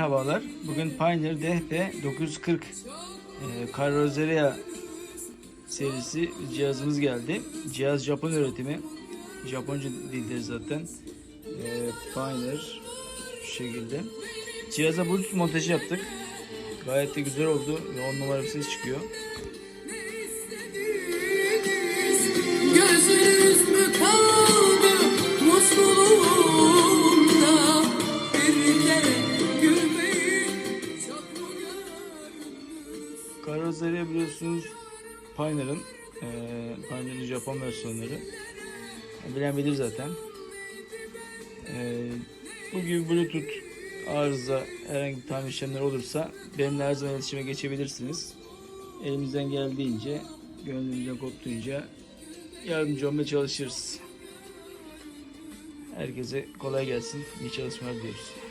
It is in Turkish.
Merhabalar. Bugün Pioneer DHP 940 e, Carrozzeria serisi cihazımız geldi. Cihaz Japon üretimi. Japonca dilleri zaten. E, Pioneer şu şekilde. Cihaza Bluetooth montajı yaptık. Gayet de güzel oldu ve 10 numara ses çıkıyor. Carrozzeria biliyorsunuz Pioneer'ın e, Pioneer'ın Japon versiyonları. Bilen bilir zaten. E, bu gibi Bluetooth arıza herhangi bir tamir işlemleri olursa benimle her zaman iletişime geçebilirsiniz. Elimizden geldiğince, gönlümüzden koptuğunca yardımcı olmaya çalışırız. Herkese kolay gelsin. İyi çalışmalar diliyoruz.